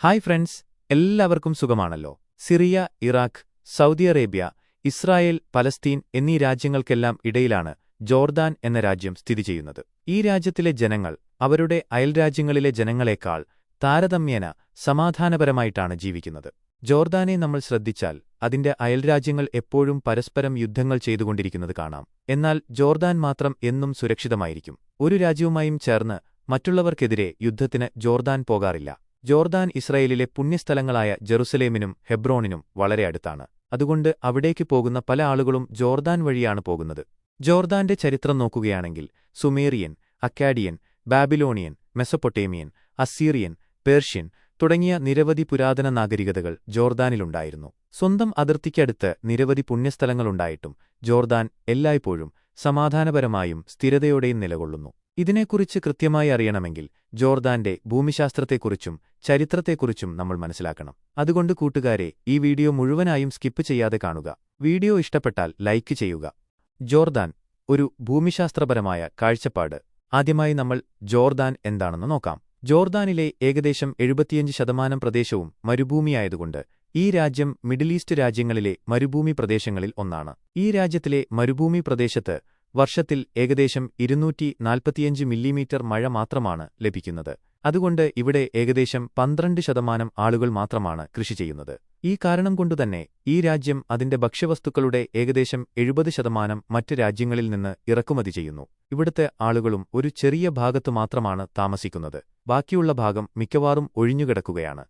Hi friends എല്ലാവർക്കും സുഖമാണല്ലോ. Syria Iraq Saudi Arabia Israel Palestine എന്നീ രാജ്യങ്ങൾക്കെല്ലാം ഇടയിലാണ് ജോർദാൻ എന്ന രാജ്യം സ്ഥിതി ചെയ്യുന്നത്. ഈ രാജ്യത്തിലെ ജനങ്ങൾ അവരുടെ അയൽരാജ്യങ്ങളിലെ ജനങ്ങളെക്കാൾ താരതമ്യേന സമാധാനപരമായിട്ടാണ് ജീവിക്കുന്നത്. ജോർദാനെ നമ്മൾ ശ്രദ്ധിച്ചാൽ അതിന്റെ അയൽരാജ്യങ്ങൾ എപ്പോഴും പരസ്പരം യുദ്ധങ്ങൾ ചെയ്തുകൊണ്ടിരിക്കുന്നത് കാണാം. എന്നാൽ ജോർദാൻ മാത്രം എന്നും സുരക്ഷിതമായിരിക്കും. ഒരു രാജ്യവുമായും ചേർന്ന് മറ്റുള്ളവർക്കെതിരെ യുദ്ധത്തിന് ജോർദാൻ പോകാറില്ല. ജോർദാൻ ഇസ്രയേലിലെ പുണ്യസ്ഥലങ്ങളായ ജെറുസലേമിനും ഹെബ്രോണിനും വളരെ അടുത്താണ്. അതുകൊണ്ട് അവിടേക്ക് പോകുന്ന പല ആളുകളും ജോർദാൻ വഴിയാണ് പോകുന്നത്. ജോർദാന്റെ ചരിത്രം നോക്കുകയാണെങ്കിൽ Sumerian Akkadian Babylonian Mesopotamian Assyrian Persian തുടങ്ങിയ നിരവധി പുരാതന നാഗരികതകൾ ജോർദാനിലുണ്ടായിരുന്നു. സ്വന്തം അതിർത്തിക്കടുത്ത് നിരവധി പുണ്യസ്ഥലങ്ങളുണ്ടായിട്ടും ജോർദാൻ എല്ലായ്പ്പോഴും സമാധാനപരമായും സ്ഥിരതയോടെയും നിലകൊള്ളുന്നു. ഇതിനെക്കുറിച്ച് കൃത്യമായി അറിയണമെങ്കിൽ ജോർദാന്റെ ഭൂമിശാസ്ത്രത്തെക്കുറിച്ചും ചരിത്രത്തെക്കുറിച്ചും നമ്മൾ മനസ്സിലാക്കണം. അതുകൊണ്ട് കൂട്ടുകാരെ ഈ വീഡിയോ മുഴുവനായും സ്കിപ്പ് ചെയ്യാതെ കാണുക. വീഡിയോ ഇഷ്ടപ്പെട്ടാൽ ലൈക്ക് ചെയ്യുക. ജോർദാൻ ഒരു ഭൂമിശാസ്ത്രപരമായ കാഴ്ചപ്പാട്. ആദ്യമായി നമ്മൾ ജോർദാൻ എന്താണെന്ന് നോക്കാം. ജോർദാനിലെ ഏകദേശം എഴുപത്തിയഞ്ച് ശതമാനം പ്രദേശവും മരുഭൂമിയായതുകൊണ്ട് ഈ രാജ്യം മിഡിൽ ഈസ്റ്റ് രാജ്യങ്ങളിലെ മരുഭൂമി പ്രദേശങ്ങളിൽ ഒന്നാണ്. ഈ രാജ്യത്തിലെ മരുഭൂമി പ്രദേശത്ത് വർഷത്തിൽ ഏകദേശം ഇരുന്നൂറ്റി നാൽപ്പത്തിയഞ്ച് മില്ലിമീറ്റർ മഴ മാത്രമാണ് ലഭിക്കുന്നത്. അതുകൊണ്ട് ഇവിടെ ഏകദേശം പന്ത്രണ്ട് ശതമാനം ആളുകൾ മാത്രമാണ് കൃഷി ചെയ്യുന്നത്. ഈ കാരണം കൊണ്ടുതന്നെ ഈ രാജ്യം അതിന്റെ ഭക്ഷ്യവസ്തുക്കളുടെ ഏകദേശം എഴുപത് ശതമാനം മറ്റ് രാജ്യങ്ങളിൽ നിന്ന് ഇറക്കുമതി ചെയ്യുന്നു. ഇവിടുത്തെ ആളുകളും ഒരു ചെറിയ ഭാഗത്തു മാത്രമാണ് താമസിക്കുന്നത്. ബാക്കിയുള്ള ഭാഗം മിക്കവാറും ഒഴിഞ്ഞുകിടക്കുകയാണ്.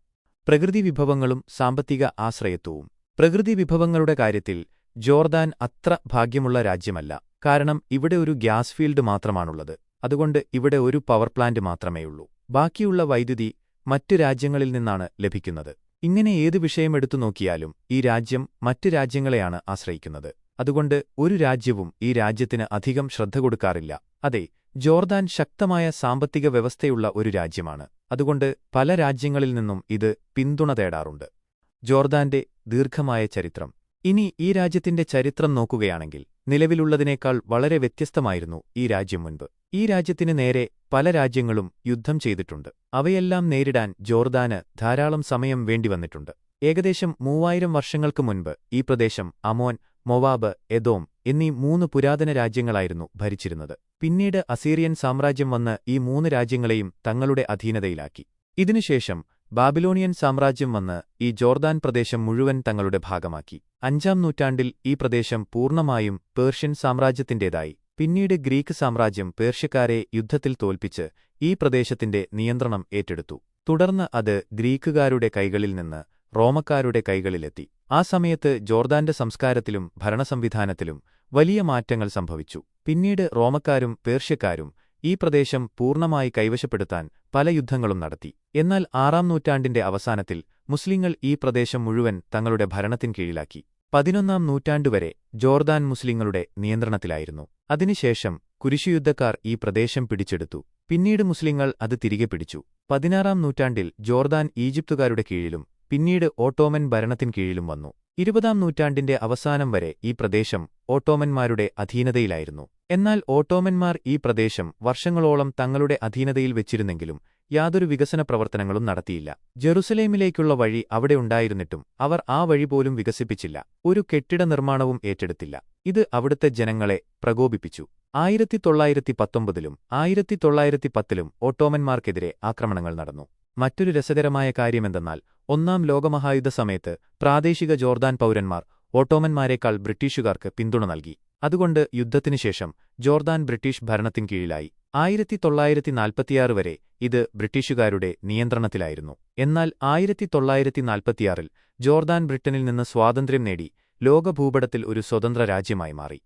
പ്രകൃതി വിഭവങ്ങളും സാമ്പത്തിക ആശ്രയത്വവും. പ്രകൃതി വിഭവങ്ങളുടെ കാര്യത്തിൽ ജോർദാൻ അത്ര ഭാഗ്യമുള്ള രാജ്യമല്ല. കാരണം ഇവിടെ ഒരു ഗ്യാസ് ഫീൽഡ് മാത്രമാണുള്ളത്. അതുകൊണ്ട് ഇവിടെ ഒരു പവർ പ്ലാന്റ് മാത്രമേയുള്ളൂ. ബാക്കിയുള്ള വൈദ്യുതി മറ്റു രാജ്യങ്ങളിൽ നിന്നാണ് ലഭിക്കുന്നത്. ഇങ്ങനെ ഏത് വിഷയമെടുത്തു നോക്കിയാലും ഈ രാജ്യം മറ്റു രാജ്യങ്ങളെയാണ് ആശ്രയിക്കുന്നത്. അതുകൊണ്ട് ഒരു രാജ്യവും ഈ രാജ്യത്തിന് അധികം ശ്രദ്ധ കൊടുക്കാറില്ല. അതെ ജോർദാൻ ശക്തമായ സാമ്പത്തിക വ്യവസ്ഥയുള്ള ഒരു രാജ്യമാണ്. അതുകൊണ്ട് പല രാജ്യങ്ങളിൽ നിന്നും ഇത് പിന്തുണ തേടാറുണ്ട്. ജോർദാന്റെ ദീർഘമായ ചരിത്രം. ഇനി ഈ രാജ്യത്തിന്റെ ചരിത്രം നോക്കുകയാണെങ്കിൽ നിലവിലുള്ളതിനേക്കാൾ വളരെ വ്യത്യസ്തമായിരുന്നു ഈ രാജ്യം മുൻപ്. ഈ രാജ്യത്തിന് നേരെ പല രാജ്യങ്ങളും യുദ്ധം ചെയ്തിട്ടുണ്ട്. അവയെല്ലാം നേരിടാൻ ജോർദാന് ധാരാളം സമയം വേണ്ടിവന്നിട്ടുണ്ട്. ഏകദേശം മൂവായിരം വർഷങ്ങൾക്കു മുൻപ് ഈ പ്രദേശം അമോൻ മൊവാബ് എദോം എന്നീ മൂന്ന് പുരാതന രാജ്യങ്ങളായിരുന്നു ഭരിച്ചിരുന്നത്. പിന്നീട് അസീറിയൻ സാമ്രാജ്യം വന്ന് ഈ മൂന്ന് രാജ്യങ്ങളെയും തങ്ങളുടെ അധീനതയിലാക്കി. ഇതിനുശേഷം ബാബിലോണിയൻ സാമ്രാജ്യം വന്ന് ഈ ജോർദാൻ പ്രദേശം മുഴുവൻ തങ്ങളുടെ ഭാഗമാക്കി. അഞ്ചാം നൂറ്റാണ്ടിൽ ഈ പ്രദേശം പൂർണമായും പേർഷ്യൻ സാമ്രാജ്യത്തിന്റേതായി. പിന്നീട് ഗ്രീക്ക് സാമ്രാജ്യം പേർഷ്യക്കാരെ യുദ്ധത്തിൽ തോൽപ്പിച്ച് ഈ പ്രദേശത്തിന്റെ നിയന്ത്രണം ഏറ്റെടുത്തു. തുടർന്ന് അത് ഗ്രീക്കുകാരുടെ കൈകളിൽ നിന്ന് റോമക്കാരുടെ കൈകളിലെത്തി. ആ സമയത്ത് ജോർദാന്റെ സംസ്കാരത്തിലും ഭരണസംവിധാനത്തിലും വലിയ മാറ്റങ്ങൾ സംഭവിച്ചു. പിന്നീട് റോമക്കാരും പേർഷ്യക്കാരും ഈ പ്രദേശം പൂർണമായി കൈവശപ്പെടുത്താൻ പല യുദ്ധങ്ങളും നടത്തി. എന്നാൽ ആറാം നൂറ്റാണ്ടിന്റെ അവസാനത്തിൽ മുസ്ലിങ്ങൾ ഈ പ്രദേശം മുഴുവൻ തങ്ങളുടെ ഭരണത്തിൻ കീഴിലാക്കി. പതിനൊന്നാം നൂറ്റാണ്ടുവരെ ജോർദാൻ മുസ്ലിങ്ങളുടെ നിയന്ത്രണത്തിലായിരുന്നു. അതിനുശേഷം കുരിശുയുദ്ധക്കാർ ഈ പ്രദേശം പിടിച്ചെടുത്തു. പിന്നീട് മുസ്ലിങ്ങൾ അത് തിരികെ പിടിച്ചു. പതിനാറാം നൂറ്റാണ്ടിൽ ജോർദാൻ ഈജിപ്തുകാരുടെ കീഴിലും പിന്നീട് ഓട്ടോമൻ ഭരണത്തിൻ കീഴിലും വന്നു. ഇരുപതാം നൂറ്റാണ്ടിന്റെ അവസാനം വരെ ഈ പ്രദേശം ഓട്ടോമന്മാരുടെ അധീനതയിലായിരുന്നു. എന്നാൽ ഓട്ടോമന്മാർ ഈ പ്രദേശം വർഷങ്ങളോളം തങ്ങളുടെ അധീനതയിൽ വെച്ചിരുന്നെങ്കിലും യാതൊരു വികസന പ്രവർത്തനങ്ങളും നടത്തിയില്ല. ജെറുസലേമിലേക്കുള്ള വഴി അവിടെ ഉണ്ടായിരുന്നിട്ടും അവർ ആ വഴി പോലും വികസിപ്പിച്ചില്ല. ഒരു കെട്ടിട നിർമ്മാണവും ഏറ്റെടുത്തില്ല. ഇത് അവിടുത്തെ ജനങ്ങളെ പ്രകോപിപ്പിച്ചു. ആയിരത്തി തൊള്ളായിരത്തി പത്തൊമ്പതിലും ആയിരത്തി തൊള്ളായിരത്തി പത്തിലും ഓട്ടോമന്മാർക്കെതിരെ ആക്രമണങ്ങൾ നടന്നു. മറ്റൊരു രസകരമായ കാര്യമെന്തെന്നാൽ ഒന്നാം ലോകമഹായുദ്ധ സമയത്ത് പ്രാദേശിക ജോർദാൻ പൗരന്മാർ ഓട്ടോമന്മാരെക്കാൾ ബ്രിട്ടീഷുകാർക്ക് പിന്തുണ നൽകി. അതുകൊണ്ട് യുദ്ധത്തിനുശേഷം ജോർദാൻ ബ്രിട്ടീഷ് ഭരണത്തിൻ കീഴിലായി ആയിരത്തി തൊള്ളായിരത്തി നാൽപ്പത്തിയാറ് വരെ ഇത് ബ്രിട്ടീഷുകാരുടെ നിയന്ത്രണത്തിലായിരുന്നു. എന്നാൽ ആയിരത്തി തൊള്ളായിരത്തി നാൽപ്പത്തിയാറിൽ ജോർദാൻ ബ്രിട്ടനിൽ നിന്ന് സ്വാതന്ത്ര്യം നേടി ലോകഭൂപടത്തിൽ ഒരു സ്വതന്ത്ര രാജ്യമായി മാറി.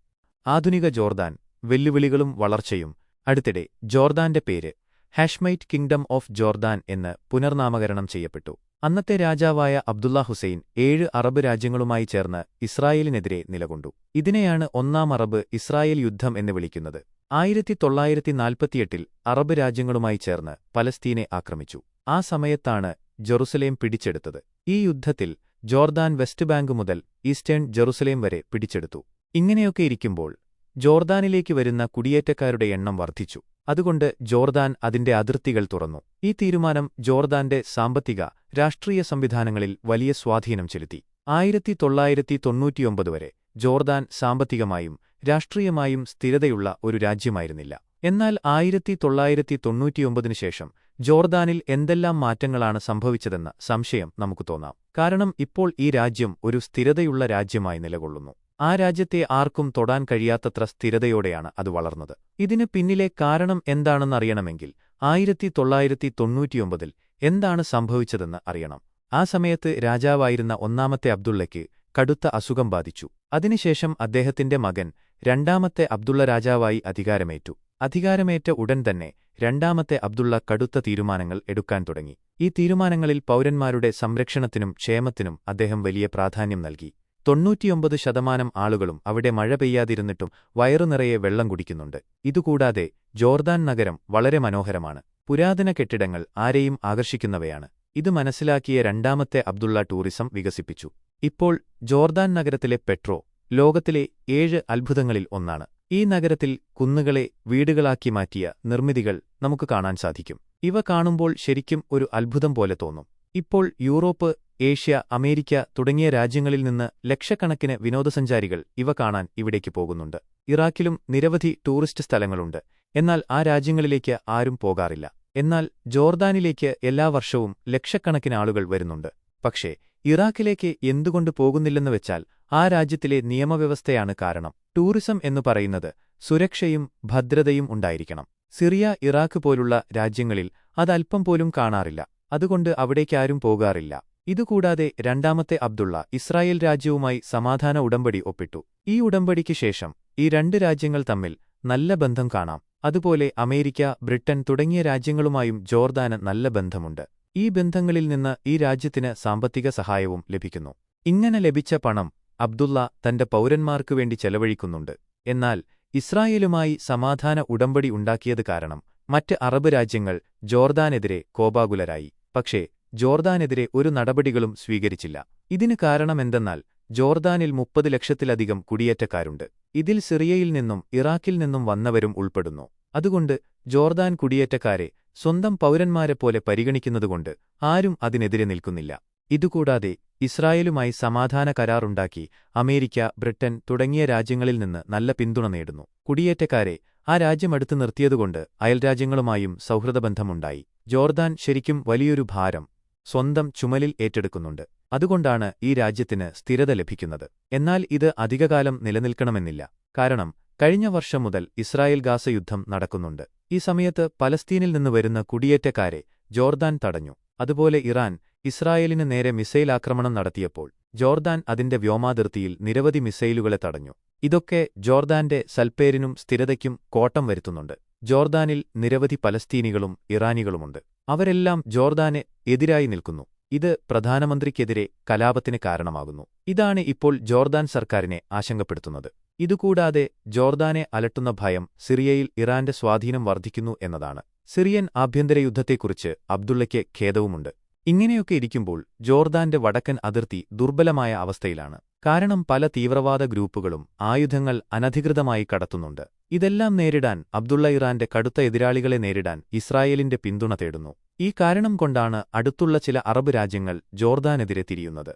ആധുനിക ജോർദാൻ വെല്ലുവിളികളും വളർച്ചയും അടുത്തിടെ ജോർദാന്റെ പേര് ഹാഷ്മൈറ്റ് കിങ്ഡം ഓഫ് ജോർദാൻ എന്ന് പുനർനാമകരണം ചെയ്യപ്പെട്ടു. അന്നത്തെ രാജാവായ അബ്ദുല്ല ഹുസൈൻ ഏഴ് അറബ് രാജ്യങ്ങളുമായി ചേർന്ന് ഇസ്രായേലിനെതിരെ നിലകൊണ്ടു. ഇതിനെയാണ് ഒന്നാം അറബ് ഇസ്രായേൽ യുദ്ധം എന്ന് വിളിക്കുന്നത്. ആയിരത്തി തൊള്ളായിരത്തി നാൽപ്പത്തിയെട്ടിൽ അറബ് രാജ്യങ്ങളുമായി ചേർന്ന് പലസ്തീനെ ആക്രമിച്ചു. ആ സമയത്താണ് ജെറുസലേം പിടിച്ചെടുത്തത്. ഈ യുദ്ധത്തിൽ ജോർദാൻ വെസ്റ്റ് ബാങ്ക് മുതൽ ഈസ്റ്റേൺ ജെറുസലേം വരെ പിടിച്ചെടുത്തു. ഇങ്ങനെയൊക്കെ ഇരിക്കുമ്പോൾ ജോർദാനിലേക്ക് വരുന്ന കുടിയേറ്റക്കാരുടെ എണ്ണം വർദ്ധിച്ചു. അതുകൊണ്ട് ജോർദാൻ അതിന്റെ അതിർത്തികൾ തുറന്നു. ഈ തീരുമാനം ജോർദാന്റെ സാമ്പത്തിക രാഷ്ട്രീയ സംവിധാനങ്ങളിൽ വലിയ സ്വാധീനം ചെലുത്തി. ആയിരത്തി തൊള്ളായിരത്തി തൊണ്ണൂറ്റിയൊമ്പത് വരെ ജോർദാൻ സാമ്പത്തികമായും രാഷ്ട്രീയമായും സ്ഥിരതയുള്ള ഒരു രാജ്യമായിരുന്നില്ല. എന്നാൽ ആയിരത്തി തൊള്ളായിരത്തി തൊണ്ണൂറ്റിയൊമ്പതിനു ശേഷം ജോർദാനിൽ എന്തെല്ലാം മാറ്റങ്ങളാണ് സംഭവിച്ചതെന്ന സംശയം നമുക്ക് തോന്നാം. കാരണം ഇപ്പോൾ ഈ രാജ്യം ഒരു സ്ഥിരതയുള്ള രാജ്യമായി നിലകൊള്ളുന്നു. ആ രാജ്യത്തെ ആർക്കും തൊടാൻ കഴിയാത്തത്ര സ്ഥിരതയോടെയാണ് അത് വളർന്നത്. ഇതിന് പിന്നിലെ കാരണം എന്താണെന്നറിയണമെങ്കിൽ ആയിരത്തി തൊള്ളായിരത്തി തൊണ്ണൂറ്റിയൊമ്പതിൽ എന്താണ് സംഭവിച്ചതെന്ന് അറിയണം. ആ സമയത്ത് രാജാവായിരുന്ന ഒന്നാമത്തെ അബ്ദുള്ളയ്ക്ക് കടുത്ത അസുഖം ബാധിച്ചു. അതിനുശേഷം അദ്ദേഹത്തിന്റെ മകൻ രണ്ടാമത്തെ അബ്ദുള്ള രാജാവായി അധികാരമേറ്റു. അധികാരമേറ്റ ഉടൻ തന്നെ രണ്ടാമത്തെ അബ്ദുള്ള കടുത്ത തീരുമാനങ്ങൾ എടുക്കാൻ തുടങ്ങി. ഈ തീരുമാനങ്ങളിൽ പൌരന്മാരുടെ സംരക്ഷണത്തിനും ക്ഷേമത്തിനും അദ്ദേഹം വലിയ പ്രാധാന്യം നൽകി. തൊണ്ണൂറ്റിയൊമ്പത് ശതമാനം ആളുകളും അവിടെ മഴ പെയ്യാതിരുന്നിട്ടും വയറുനിറയെ വെള്ളം കുടിക്കുന്നുണ്ട്. ഇതുകൂടാതെ ജോർദാൻ നഗരം വളരെ മനോഹരമാണ്. പുരാതന കെട്ടിടങ്ങൾ ആരെയും ആകർഷിക്കുന്നവയാണ്. ഇത് മനസ്സിലാക്കിയ രണ്ടാമത്തെ അബ്ദുള്ള ടൂറിസം വികസിപ്പിച്ചു. ഇപ്പോൾ ജോർദാൻ നഗരത്തിലെ പെട്രോ ലോകത്തിലെ ഏഴ് അത്ഭുതങ്ങളിൽ ഒന്നാണ്. ഈ നഗരത്തിൽ കുന്നുകളെ വീടുകളാക്കി മാറ്റിയ നിർമ്മിതികൾ നമുക്ക് കാണാൻ സാധിക്കും. ഇവ കാണുമ്പോൾ ശരിക്കും ഒരു അത്ഭുതം പോലെ തോന്നും. ഇപ്പോൾ യൂറോപ്പ് ഏഷ്യ അമേരിക്ക തുടങ്ങിയ രാജ്യങ്ങളിൽ നിന്ന് ലക്ഷക്കണക്കിന് വിനോദസഞ്ചാരികൾ ഇവ കാണാൻ ഇവിടേക്ക് പോകുന്നുണ്ട്. ഇറാഖിലും നിരവധി ടൂറിസ്റ്റ് സ്ഥലങ്ങളുണ്ട്. എന്നാൽ ആ രാജ്യങ്ങളിലേക്ക് ആരും പോകാറില്ല. എന്നാൽ ജോർദാനിലേക്ക് എല്ലാ വർഷവും ലക്ഷക്കണക്കിന് ആളുകൾ വരുന്നുണ്ട്. പക്ഷേ ഇറാഖിലേക്ക് എന്തുകൊണ്ട് പോകുന്നില്ലെന്ന് വെച്ചാൽ ആ രാജ്യത്തിലെ നിയമവ്യവസ്ഥയാണ് കാരണം. ടൂറിസം എന്നു പറയുന്നത് സുരക്ഷയും ഭദ്രതയും ഉണ്ടായിരിക്കണം. സിറിയ ഇറാഖ് പോലുള്ള രാജ്യങ്ങളിൽ അതല്പം പോലും കാണാറില്ല. അതുകൊണ്ട് അവിടേക്കാരും പോകാറില്ല. ഇതുകൂടാതെ രണ്ടാമത്തെ അബ്ദുള്ള ഇസ്രായേൽ രാജ്യവുമായി സമാധാന ഉടമ്പടി ഒപ്പിട്ടു. ഈ ഉടമ്പടിക്ക് ശേഷം ഈ രണ്ട് രാജ്യങ്ങൾ തമ്മിൽ നല്ല ബന്ധം കാണാം. അതുപോലെ അമേരിക്ക ബ്രിട്ടൻ തുടങ്ങിയ രാജ്യങ്ങളുമായും ജോർദാന് നല്ല ബന്ധമുണ്ട്. ഈ ബന്ധങ്ങളിൽ നിന്ന് ഈ രാജ്യത്തിന് സാമ്പത്തിക സഹായവും ലഭിക്കുന്നു. ഇങ്ങനെ ലഭിച്ച പണം അബ്ദുള്ള തന്റെ പൗരന്മാർക്കു വേണ്ടി ചെലവഴിക്കുന്നുണ്ട്. എന്നാൽ ഇസ്രായേലുമായി സമാധാന ഉടമ്പടി ഉണ്ടാക്കിയത് കാരണം മറ്റ് അറബ് രാജ്യങ്ങൾ ജോർദാനെതിരെ കോപാകുലരായി. പക്ഷേ ജോർദാനെതിരെ ഒരു നടപടികളും സ്വീകരിച്ചില്ല. ഇതിന് കാരണമെന്തെന്നാൽ ജോർദാനിൽ മുപ്പത് ലക്ഷത്തിലധികം കുടിയേറ്റക്കാരുണ്ട്. ഇതിൽ സിറിയയിൽ നിന്നും ഇറാഖിൽ നിന്നും വന്നവരും ഉൾപ്പെടുന്നു. അതുകൊണ്ട് ജോർദാൻ കുടിയേറ്റക്കാരെ സ്വന്തം പൗരന്മാരെപ്പോലെ പരിഗണിക്കുന്നതുകൊണ്ട് ആരും അതിനെതിരെ നിൽക്കുന്നില്ല. ഇതുകൂടാതെ ഇസ്രായേലുമായി സമാധാന കരാറുണ്ടാക്കി അമേരിക്ക ബ്രിട്ടൻ തുടങ്ങിയ രാജ്യങ്ങളിൽ നിന്ന് നല്ല പിന്തുണ നേടുന്നു. കുടിയേറ്റക്കാരെ ആ രാജ്യമെടുത്തു നിർത്തിയതുകൊണ്ട് അയൽരാജ്യങ്ങളുമായും സൗഹൃദബന്ധമുണ്ടായി. ജോർദാൻ ശരിക്കും വലിയൊരു ഭാരം സ്വന്തം ചുമലിൽ ഏറ്റെടുക്കുന്നുണ്ട്. അതുകൊണ്ടാണ് ഈ രാജ്യത്തിന് സ്ഥിരത ലഭിക്കുന്നത്. എന്നാൽ ഇത് അധികകാലം നിലനിൽക്കണമെന്നില്ല. കാരണം കഴിഞ്ഞ വർഷം മുതൽ ഇസ്രായേൽ ഗാസ യുദ്ധം നടക്കുന്നുണ്ട്. ഈ സമയത്ത് പലസ്തീനിൽ നിന്ന് വരുന്ന കുടിയേറ്റക്കാരെ ജോർദാൻ തടഞ്ഞു. അതുപോലെ ഇറാൻ ഇസ്രായേലിന് നേരെ മിസൈൽ ആക്രമണം നടത്തിയപ്പോൾ ജോർദാൻ അതിന്റെ വ്യോമാതിർത്തിയിൽ നിരവധി മിസൈലുകളെ തടഞ്ഞു. ഇതൊക്കെ ജോർദാന്റെ സൽപ്പേരിനും സ്ഥിരതയ്ക്കും കോട്ടം വരുത്തുന്നുണ്ട്. ജോർദാനിൽ നിരവധി പലസ്തീനികളും ഇറാനികളുമുണ്ട്. അവരെല്ലാം ജോർദാന് എതിരായി നിൽക്കുന്നു. ഇത് പ്രധാനമന്ത്രിക്കെതിരെ കലാപത്തിന് കാരണമാകുന്നു. ഇതാണ് ഇപ്പോൾ ജോർദാൻ സർക്കാരിനെ ആശങ്കപ്പെടുത്തുന്നത്. ഇതുകൂടാതെ ജോർദാനെ അലട്ടുന്ന ഭയം സിറിയയിൽ ഇറാന്റെ സ്വാധീനം വർദ്ധിക്കുന്നു എന്നതാണ്. സിറിയൻ ആഭ്യന്തര യുദ്ധത്തെക്കുറിച്ച് അബ്ദുള്ളയ്ക്ക് ഖേദവുമുണ്ട്. ഇങ്ങനെയൊക്കെ ഇരിക്കുമ്പോൾ ജോർദാന്റെ വടക്കൻ അതിർത്തി ദുർബലമായ അവസ്ഥയിലാണ്. കാരണം പല തീവ്രവാദ ഗ്രൂപ്പുകളും ആയുധങ്ങൾ അനധികൃതമായി കടത്തുന്നുണ്ട്. ഇതെല്ലാം നേരിടാൻ അബ്ദുള്ള ഇറാന്റെ കടുത്ത എതിരാളികളെ നേരിടാൻ ഇസ്രായേലിന്റെ പിന്തുണ തേടുന്നു. ഈ കാരണം കൊണ്ടാണ് അടുത്തുള്ള ചില അറബ് രാജ്യങ്ങൾ ജോർദാനെതിരെ തിരിയുന്നത്.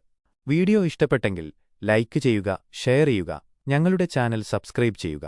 വീഡിയോ ഇഷ്ടപ്പെട്ടെങ്കിൽ ലൈക്ക് ചെയ്യുക ഷെയർ ചെയ്യുക ഞങ്ങളുടെ ചാനൽ സബ്സ്ക്രൈബ് ചെയ്യുക.